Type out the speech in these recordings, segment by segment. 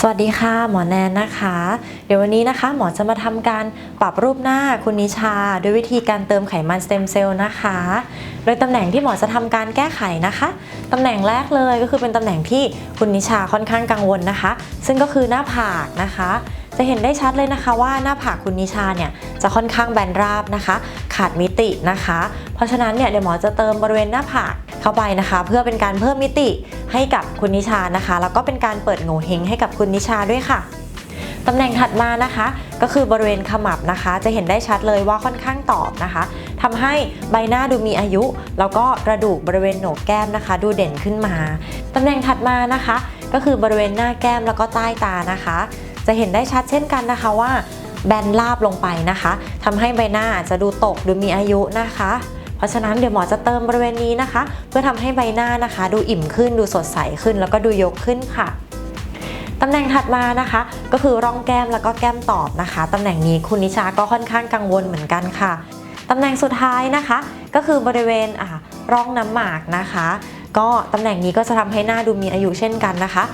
สวัสดีค่ะ หมอแนนนะคะ เดี๋ยววันนี้นะคะ หมอจะมาทำการปรับรูปหน้าคุณนิชา ด้วยวิธีการเติมไขมันสเต็มเซลล์นะคะ โดยตำแหน่งที่หมอจะทำการแก้ไขนะคะตำแหน่งแรกเลยก็คือเป็นตำแหน่งที่คุณนิชาค่อนข้างกังวลนะคะ ซึ่งก็คือหน้าผากนะคะ จะเห็นได้ชัดเลยนะคะว่าหน้าผากคุณนิชาเนี่ยจะค่อนข้างแบนราบนะคะ ขาดมิตินะคะ เพราะฉะนั้นเนี่ยเดี๋ยวหมอจะเติมบริเวณหน้าผากเข้าไปนะคะ เพื่อเป็นการเพิ่มมิติให้กับคุณนิชานะคะ แล้วก็เป็นการเปิดโง่เฮงให้กับคุณนิชาด้วยค่ะตำแหน่งถัดมานะคะ ก็คือบริเวณขมับนะคะ จะเห็นได้ชัดเลยว่าค่อนข้างตอบนะคะทำให้ใบหน้าดูมีอายุ แล้วก็กระดูกบริเวณโหนกแก้มนะคะ ดูเด่นขึ้นมาตำแหน่งถัดมานะคะ ก็คือบริเวณหน้าแก้มแล้วก็ใต้ตานะคะ จะเห็นได้ชัดเช่นกันนะคะว่าแบนราบลงไปนะคะทำให้ใบหน้าอาจจะดูตกดูมีอายุนะคะ เพราะฉะนั้นเดี๋ยวหมอจะเติมบริเวณนี้นะคะ เพื่อทำให้ใบหน้านะคะ ดูอิ่มขึ้นดูสดใสขึ้น แล้วก็ดูยกขึ้นค่ะตำแหน่งถัดมานะคะ ก็คือร่องแก้มแล้วก็แก้มตอบนะคะตำแหน่งนี้คุณนิชาก็ค่อนข้างกังวลเหมือนกันค่ะตำแหน่งสุดท้ายนะคะ ก็คือบริเวณอ่าร่องน้ำหมากนะคะ ก็ตำแหน่งนี้ก็จะทำให้หน้าดูมีอายุเช่นกันนะคะ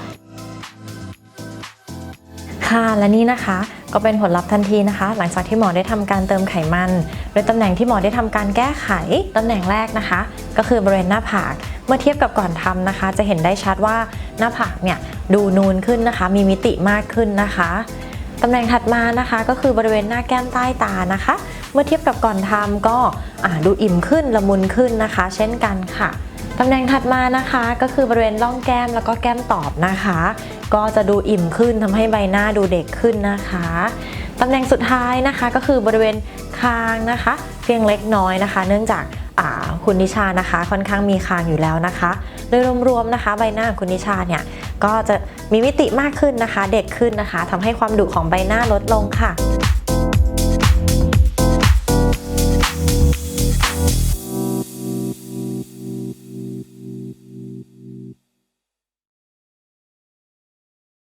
ค่ะ และนี่นะคะ ก็เป็นผลลัพธ์ทันทีนะคะ หลังจากที่หมอได้ทำการเติมไขมัน โดยตำแหน่งที่หมอได้ทำการแก้ไขตำแหน่งแรกนะคะ ก็คือบริเวณหน้าผากเมื่อเทียบกับก่อนทำนะคะ จะเห็นได้ชัดว่าหน้าผากเนี่ยดูนูนขึ้นนะคะ มีมิติมากขึ้นนะคะตำแหน่งถัดมานะคะ ก็คือบริเวณหน้าแก้มใต้ตานะคะ เมื่อเทียบกับก่อนทำก็ดูอิ่มขึ้นละมุนขึ้นนะคะ เช่นกันค่ะตำแหน่งถัดมานะคะก็คือบริเวณร่องแก้มแล้วก็แก้มตอบนะคะ ก็จะดูอิ่มขึ้นทำให้ใบหน้าดูเด็กขึ้นนะคะตำแหน่งสุดท้ายนะคะก็คือบริเวณคางนะคะ เพียงเล็กน้อยนะคะ เนื่องจากคุณนิชานะคะ ค่อนข้างมีคางอยู่แล้วนะคะ โดยรวมๆนะคะ ใบหน้าคุณนิชาเนี่ยก็จะมีมิติมากขึ้นนะคะ เด็กขึ้นนะคะทำให้ความดุของใบหน้าลดลงค่ะ